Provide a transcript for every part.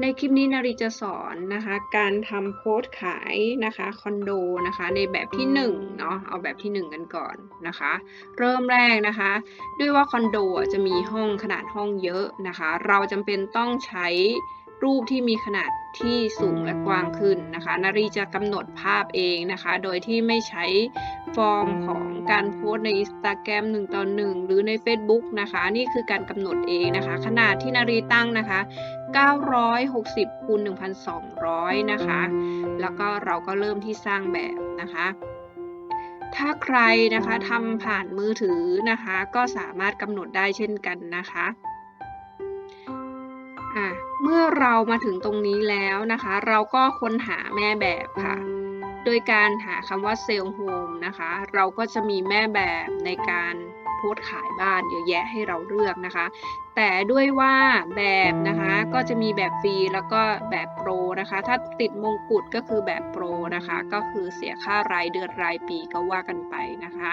ในคลิปนี้นารีจะสอนนะคะ การทำโพสต์ขายนะคะคอนโดนะคะในแบบที่1เนาะเอาแบบที่ 1 กันก่อนนะคะ เริ่มแรกนะคะ ด้วยว่าคอนโดจะมีห้องขนาดห้องเยอะนะคะ เราจำเป็นต้องใช้ รูปที่มีขนาดที่สูงและกว้างขึ้นนะคะ นารีจะกำหนดภาพเองนะคะ โดยที่ไม่ใช้ฟอร์มของการโพสใน Instagram 1ต่อ1หรือใน Facebook นะคะ นี่คือการกำหนดเองนะคะ ขนาดที่นารีตั้งนะคะ 960คูณ1,200 นะคะ แล้วก็เราก็เริ่มที่สร้างแบบนะคะถ้าใครนะคะทำผ่านมือถือนะคะ ก็สามารถกำหนดได้เช่นกันนะคะ อะ เมื่อเรามาถึงตรงนี้แล้วนะคะ เราก็ค้นหาแม่แบบค่ะ โดยการหาคำว่าเซลล์โฮมนะคะ เราก็จะมีแม่แบบในการโพสขายบ้านเยอะแยะให้เราเลือกนะคะ แต่ด้วยว่าแบบนะคะก็จะมีแบบฟรีแล้วก็แบบโปรนะคะ ถ้าติดมงกุฎก็คือแบบโปรนะคะ ก็คือเสียค่ารายเดือนรายปีก็ว่ากันไปนะคะ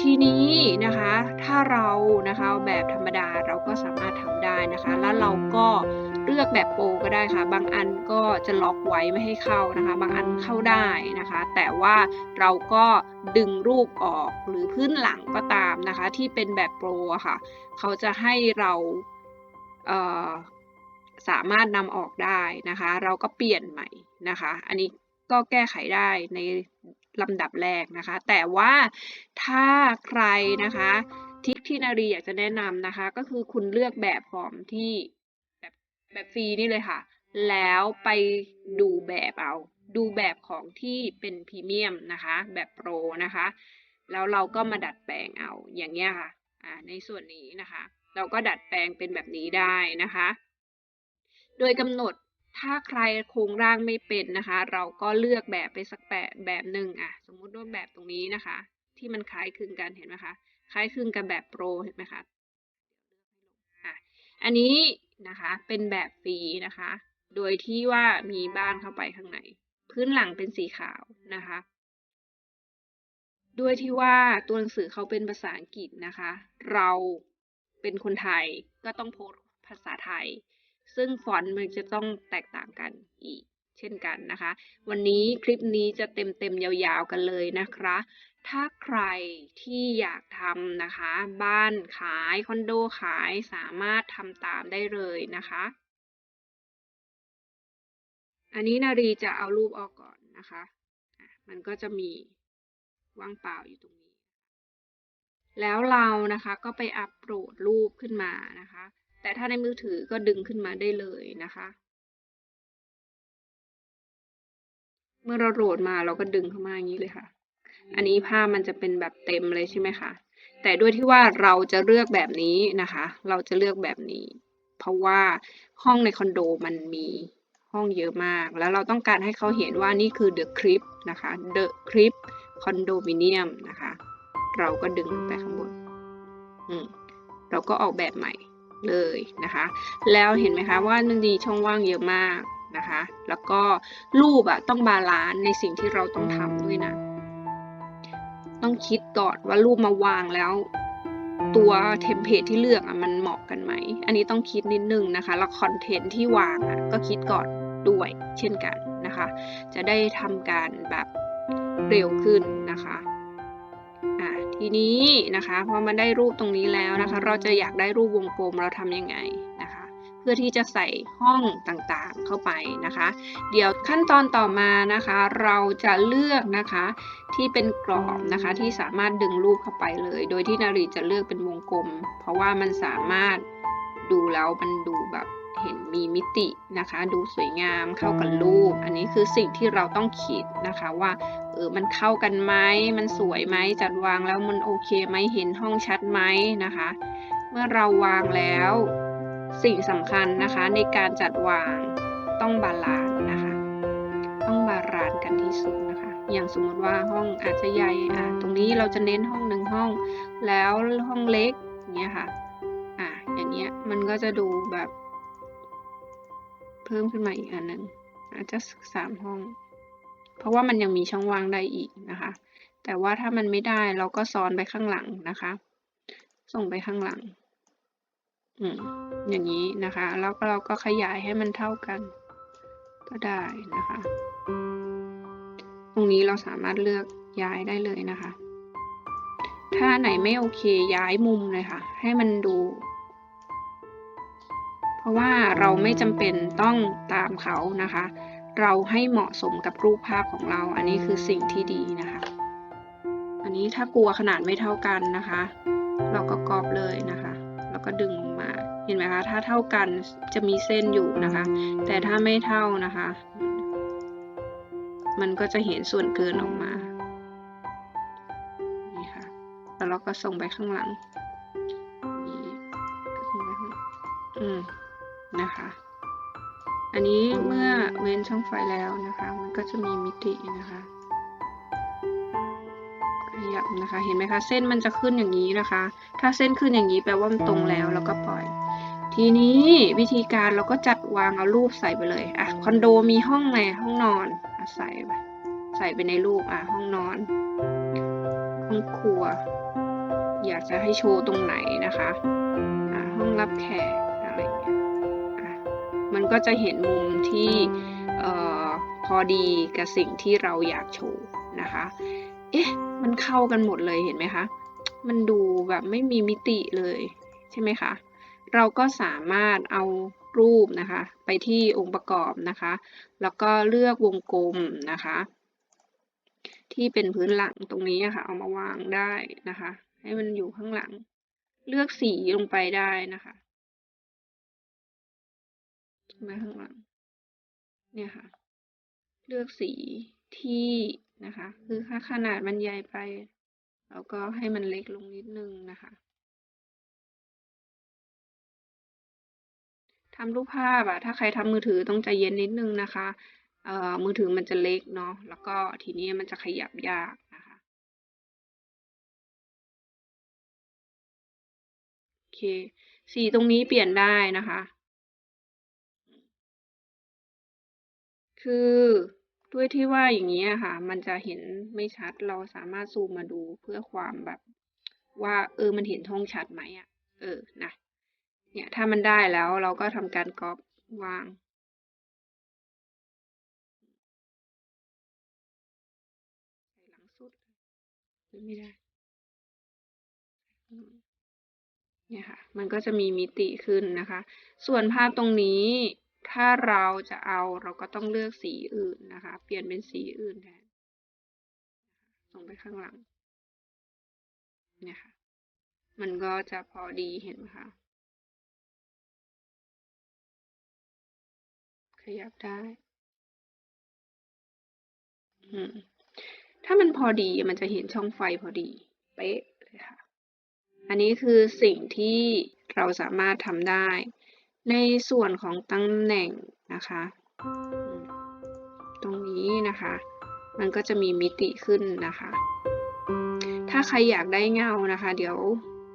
ทีนี้นะคะถ้าเรานะคะแบบธรรมดาเราก็สามารถทำได้นะคะ แล้วเราก็เลือกแบบโปรก็ได้ค่ะ บางอันก็จะล็อกไว้ไม่ให้เข้านะคะ บางอันเข้าได้นะคะ แต่ว่าเราก็ดึงรูปออกหรือพื้นหลังก็ตามนะคะ ที่เป็นแบบโปรอะค่ะ เขาจะให้เราเสามารถนำออกได้นะคะ เราก็เปลี่ยนใหม่นะคะ อันนี้ก็แก้ไขได้ใน ลำดับแรกนะคะ แต่ว่าถ้าใครนะคะทริคที่นารีอยากจะแนะนำนะคะ ก็คือคุณเลือกแบบฟอร์มที่แบบแบบฟรีนี่เลยค่ะ แล้วไปดูแบบเอา ดูแบบของที่เป็นพรีเมียมนะคะ แบบโปรนะคะ แล้วเราก็มาดัดแปลงเอาอย่างเงี้ยค่ะอ่าในส่วนนี้นะคะ เราก็ดัดแปลงเป็นแบบนี้ได้นะคะ โดยกำหนด ถ้าใครโครงร่างไม่เป็นนะคะ เราก็เลือกแบบไปสักแบบแบบหนึ่งอะ สมมุติว่าแบบตรงนี้นะคะ ที่มันคล้ายคลึงกันเห็นไหมคะ คล้ายคลึงกับแบบโปรเห็นไหมคะอันนี้นะคะเป็นแบบฟรีนะคะ โดยที่ว่ามีบ้านเข้าไปข้างในพื้นหลังเป็นสีขาวนะคะ ด้วยที่ว่าตัวหนังสือเขาเป็นภาษาอังกฤษนะคะ เราเป็นคนไทยก็ต้องโพสภาษาไทย ซึ่งฟอนต์มันจะต้องแตกต่างกันอีกเช่นกันนะคะ วันนี้คลิปนี้จะเต็มๆยาวๆกันเลยนะคะ ถ้าใครที่อยากทำนะคะ บ้านขายคอนโดขายสามารถทำตามได้เลยนะคะ อันนี้นารีจะเอารูปออกก่อนนะคะ มันก็จะมีว่างเปล่าอยู่ตรงนี้ แล้วเรานะคะก็ไปอัปโหลดรูปขึ้นมานะคะ แต่ถ้าในมือถือก็ดึงขึ้นมาได้เลยนะคะ เมื่อเราโหลดมาเราก็ดึงเข้ามาอย่างนี้เลยค่ะ อันนี้ภาพมันจะเป็นแบบเต็มเลยใช่ไหมคะแต่ด้วยที่ว่าเราจะเลือกแบบนี้นะคะ เราจะเลือกแบบนี้ เพราะว่าห้องในคอนโดมันมีห้องเยอะมาก แล้วเราต้องการให้เขาเห็นว่านี่คือ The Crib นะคะ The Crib Condominium นะคะ เราก็ดึงไปข้างบน อืม เราก็ออกแบบใหม่ เลยนะคะ แล้วเห็นไหมคะว่ามันมีช่องว่างเยอะมากนะคะ แล้วก็รูปอะต้องบาลานซ์ในสิ่งที่เราต้องทำด้วยนะ ต้องคิดก่อนว่ารูปมาวางแล้ว ตัวเทมเพลตที่เลือกอะมันเหมาะกันไหม อันนี้ต้องคิดนิดนึงนะคะ แล้วคอนเทนต์ที่วางอะก็คิดก่อนด้วยเช่นกันนะคะ จะได้ทำการแบบเร็วขึ้นนะคะอะ ทีนี้นะคะพอมาได้รูปตรงนี้แล้วนะคะ เราจะอยากได้รูปวงกลมเราทำยังไงนะคะ เพื่อที่จะใส่ห้องต่างๆเข้าไปนะคะ เดี๋ยวขั้นตอนต่อมานะคะ เราจะเลือกนะคะที่เป็นกรอบนะคะที่สามารถดึงรูปเข้าไปเลย โดยที่นารีจะเลือกเป็นวงกลม เพราะว่ามันสามารถดูแล้วมันดูแบบ เห็นมีมิตินะคะ ดูสวยงามเข้ากับรูป อันนี้คือสิ่งที่เราต้องคิดนะคะว่าเออมันเข้ากันไหมมันสวยไหมจัดวางแล้วมันโอเคไหมเห็นห้องชัดไหมนะคะ เมื่อเราวางแล้ว สิ่งสำคัญนะคะในการจัดวางต้องบาลานซ์นะคะ ต้องบาลานซ์กันที่สุดนะคะ อย่างสมมติว่าห้องอาจจะใหญ่อะตรงนี้เราจะเน้นห้องหนึ่งห้อง แล้วห้องเล็กอย่างเงี้ยค่ะอะอย่างเงี้ยมันก็จะดูแบบ เพิ่มขึ้นมาอีกอันหนึ่งอาจจะสามห้อง เพราะว่ามันยังมีช่องว่างได้อีกนะคะ แต่ว่าถ้ามันไม่ได้เราก็ซ้อนไปข้างหลังนะคะ ส่งไปข้างหลัง อืมอย่างนี้นะคะ แล้วก็เราก็ขยายให้มันเท่ากัน ก็ได้นะคะ ตรงนี้เราสามารถเลือกย้ายได้เลยนะคะ ถ้าไหนไม่โอเคย้ายมุมเลยค่ะ ให้มันดู ราะว่าเราไม่จำเป็นต้องตามเขานะคะ เราให้เหมาะสมกับรูปภาพของเรา อันนี้คือสิ่งที่ดีนะคะ อันนี้ถ้ากลัวขนาดไม่เท่ากันนะคะ เราก็กรอบเลยนะคะ แล้วก็ดึงลงมาเห็นไหมคะ ถ้าเท่ากันจะมีเส้นอยู่นะคะ แต่ถ้าไม่เท่านะคะ มันก็จะเห็นส่วนเกินออกมา นี่ค่ะ แล้วเราก็ส่งไปข้างหลังนี่ส่งไปข้างหลังอืม นะคะ อันนี้เมื่อเว้นช่องไฟแล้วนะคะ มันก็จะมีมิตินะคะขยับนะคะ เห็นไหมคะ เส้นมันจะขึ้นอย่างนี้นะคะ ถ้าเส้นขึ้นอย่างนี้แปลว่ามันตรงแล้วแล้วก็ปล่อย ทีนี้วิธีการเราก็จัดวางเอารูปใส่ไปเลยอะคอนโดมีห้องไหนห้องนอนอใส่ไปใส่ไปในรูปอะห้องนอน ห้องครัว อยากจะให้โชว์ตรงไหนนะคะอะห้องรับแขกอะไรอย่างเงี้ย มันก็จะเห็นมุมที่พอดีกับสิ่งที่เราอยากโชว์นะคะ เอ๊ะ มันเข้ากันหมดเลยเห็นไหมคะ มันดูแบบไม่มีมิติเลยใช่ไหมคะ เราก็สามารถเอารูปนะคะ ไปที่องค์ประกอบนะคะ แล้วก็เลือกวงกลมนะคะ ที่เป็นพื้นหลังตรงนี้ะค่ะ เอามาวางได้นะคะ ให้มันอยู่ข้างหลัง เลือกสีลงไปได้นะคะ มาข้างหลัง เนี่ยค่ะ เลือกสีที่นะคะ คือถ้าขนาดมันใหญ่ไป เราก็ให้มันเล็กลงนิดนึงนะคะทำรูปภาพอะถ้าใครทำมือถือต้องใจเย็นนิดนึงนะคะเอ่อมือถือมันจะเล็กเนาะแล้วก็ทีนี้มันจะขยับยากนะคะ โอเค สีตรงนี้เปลี่ยนได้นะคะ คือด้วยที่ว่าอย่างนี้ค่ะ มันจะเห็นไม่ชัดเราสามารถซูมมาดูเพื่อความแบบ ว่าเออมันเห็นท้องชัดไหมอะ เออนะเนี่ยถ้ามันได้แล้วเราก็ทำการก๊อปวางใส่หลังสุดไม่ได้เนี่ยค่ะ มันก็จะมีมิติขึ้นนะคะ ส่วนภาพตรงนี้ ถ้าเราจะเอาเราก็ต้องเลือกสีอื่นนะคะ เปลี่ยนเป็นสีอื่นแทนส่งไปข้างหลัง เนี่ยค่ะ มันก็จะพอดีเห็นไหมคะ ขยับได้ถ้ามันพอดีมันจะเห็นช่องไฟพอดี เป๊ะเลยค่ะ อันนี้คือสิ่งที่เราสามารถทำได้ ในส่วนของตำแหน่งนะคะ ตรงนี้นะคะ มันก็จะมีมิติขึ้นนะคะ ถ้าใครอยากได้เงานะคะ เดี๋ยว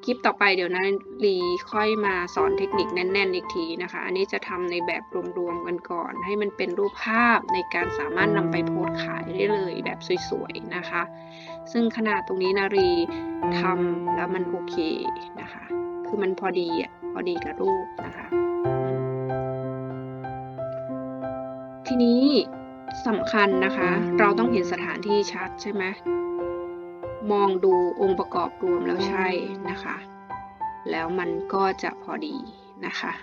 คลิปต่อไปเดี๋ยวนารีค่อยมาสอนเทคนิคแน่น ๆ อีกทีนะคะ อันนี้จะทำในแบบรวม ๆ กันก่อน ให้มันเป็นรูปภาพในการสามารถนำไปโพสขายได้เลยแบบสวย ๆ นะคะ ซึ่งขนาดตรงนี้นารีทำแล้วมันโอเคนะคะ คือมันพอดีอะพอดีกับรูปนะคะ ทีนี้สำคัญนะคะ เราต้องเห็นสถานที่ชัดใช่ไหมมองดูองค์ประกอบรวมแล้วใช่นะคะ แล้วมันก็จะพอดีนะคะ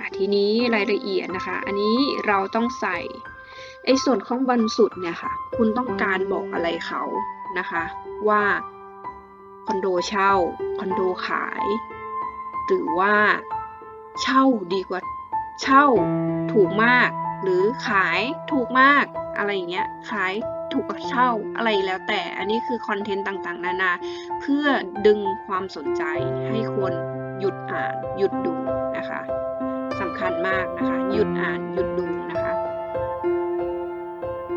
ะทีนี้รายละเอียดนะคะ อันนี้เราต้องใส่ไอ้ส่วนข้างบนสุดเนี่ยค่ะ คุณต้องการบอกอะไรเขานะคะ ว่าคอนโดเช่าคอนโดขาย หรือว่าเช่าดีกว่าเช่าถูกมาก หรือขายถูกมากอะไรอย่างเงี้ยขายถูกกว่าเช่าอะไรแล้วแต่อันนี้คือคอนเทนต์ต่างๆ นานา เพื่อดึงความสนใจให้คนหยุดอ่านหยุดดูนะคะสำคัญมากนะคะ หยุดอ่านหยุดดูนะคะ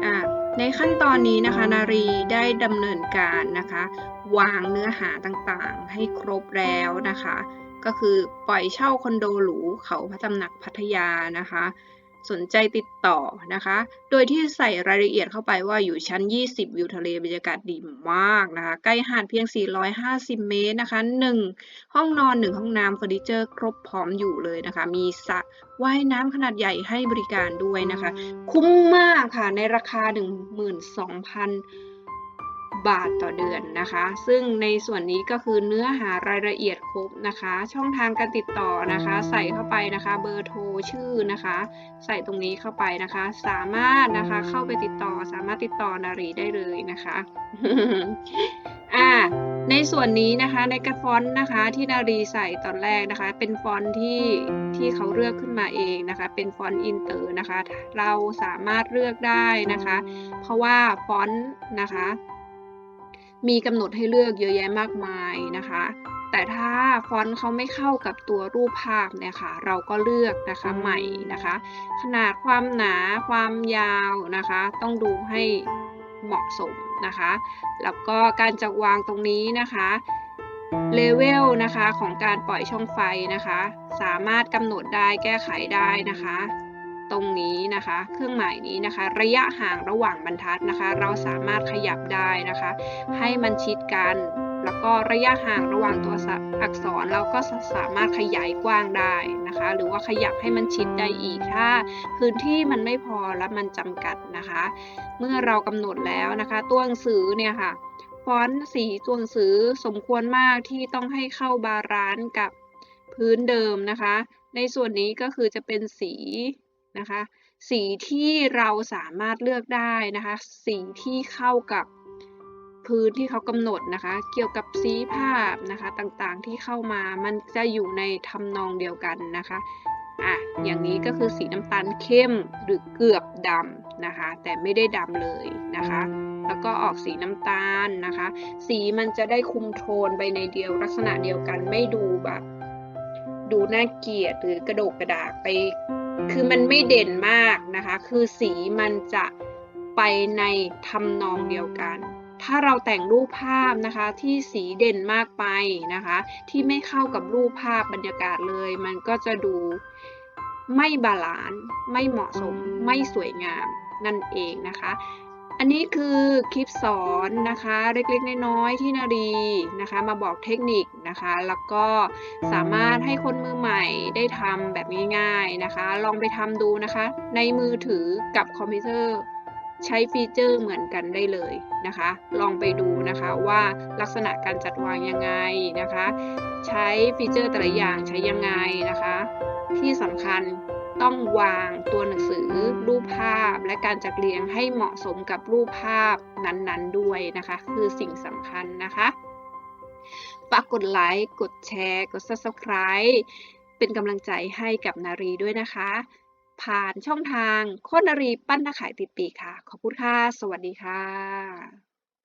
อ่าในขั้นตอนนี้นะคะ นารีได้ดำเนินการนะคะ วางเนื้อหาต่างๆ ให้ครบแล้วนะคะ ก็คือปล่อยเช่าคอนโดหรูเขาพระตำหนักพัทยานะคะ สนใจติดต่อนะคะ โดยที่ใส่รายละเอียดเข้าไปว่าอยู่ชั้น 20 วิวทะเลบรรยากาศดีมากนะคะ ใกล้หาดเพียง 450 เมตรนะคะ 1 ห้องนอน 1 ห้องน้ำเฟอร์นิเจอร์ครบพร้อมอยู่เลยนะคะ มีสระว่ายน้ำขนาดใหญ่ให้บริการด้วยนะคะ คุ้มมากค่ะในราคา 12,000 บาทต่อเดือนนะคะ ซึ่งในส่วนนี้ก็คือเนื้อหารายละเอียดครบนะคะ ช่องทางการติดต่อนะคะ ใส่เข้าไปนะคะเบอร์โทรชื่อนะคะ ใส่ตรงนี้เข้าไปนะคะ สามารถนะคะเข้าไปติดต่อสามารถติดต่อนารีได้เลยนะคะอ่าในส่วนนี้นะคะในกระฟอนต์นะคะที่นารีใส่ตอนแรกนะคะ เป็นฟอนต์ที่ที่เขาเลือกขึ้นมาเองนะคะ เป็นฟอนต์อินเตอร์นะคะ เราสามารถเลือกได้นะคะ เพราะว่าฟอนต์นะคะ มีกำหนดให้เลือกเยอะแยะมากมายนะคะ แต่ถ้าฟอนต์เขาไม่เข้ากับตัวรูปภาพเนี่ยค่ะ เราก็เลือกนะคะใหม่นะคะ ขนาดความหนาความยาวนะคะ ต้องดูให้เหมาะสมนะคะ แล้วก็การจัดวางตรงนี้นะคะเลเวลนะคะของการปล่อยช่องไฟนะคะ สามารถกำหนดได้แก้ไขได้นะคะ ตรงนี้นะคะ เครื่องหมายนี้นะคะ ระยะห่างระหว่างบรรทัดนะคะ เราสามารถขยับได้นะคะ ให้มันชิดกัน แล้วก็ระยะห่างระหว่างตัวอักษรเราก็สามารถขยายกว้างได้นะคะ หรือว่าขยับให้มันชิดได้อีกถ้าพื้นที่มันไม่พอและมันจำกัดนะคะ เมื่อเรากำหนดแล้วนะคะ ตัวหนังสือเนี่ยค่ะฟอนต์สีตัวหนังสือสมควรมากที่ต้องให้เข้าบาลานซ์กับพื้นเดิมนะคะ ในส่วนนี้ก็คือจะเป็นสี นะคะ สีที่เราสามารถเลือกได้นะคะ สีที่เข้ากับพื้นที่เขากำหนดนะคะ เกี่ยวกับสีภาพนะคะต่างๆที่เข้ามามันจะอยู่ในทำนองเดียวกันนะคะอะอย่างนี้ก็คือสีน้ำตาลเข้มหรือเกือบดำนะคะ แต่ไม่ได้ดำเลยนะคะ แล้วก็ออกสีน้ำตาลนะคะ สีมันจะได้คุมโทนไปในเดียวลักษณะเดียวกันไม่ดูแบบ ดูน่าเกลียดหรือกระโดกกระดากไป คือมันไม่เด่นมากนะคะ คือสีมันจะไปในทำนองเดียวกัน ถ้าเราแต่งรูปภาพนะคะที่สีเด่นมากไปนะคะ ที่ไม่เข้ากับรูปภาพบรรยากาศเลย มันก็จะดูไม่บาลานซ์ไม่เหมาะสม ไม่สวยงามนั่นเองนะคะ อันนี้คือคลิปสอนนะคะเล็กๆน้อยๆที่นารีนะคะ มาบอกเทคนิคนะคะ แล้วก็สามารถให้คนมือใหม่ได้ทำแบบง่ายๆนะคะ ลองไปทำดูนะคะ ในมือถือกับคอมพิวเตอร์ใช้ฟีเจอร์เหมือนกันได้เลยนะคะ ลองไปดูนะคะว่าลักษณะการจัดวางยังไงนะคะ ใช้ฟีเจอร์แต่ละอย่างใช้ยังไงนะคะ ที่สำคัญ ต้องวางตัวหนังสือรูปภาพ และการจัดเรียงให้เหมาะสมกับรูปภาพนั้นๆด้วยนะคะ คือสิ่งสำคัญนะคะฝากกดไลค์ กดแชร์ กด subscribe เป็นกำลังใจให้กับนารีด้วยนะคะ ผ่านช่องทางโคตรนารีปั้นนาขายติดปีค่ะ ขอบคุณค่ะ สวัสดีค่ะ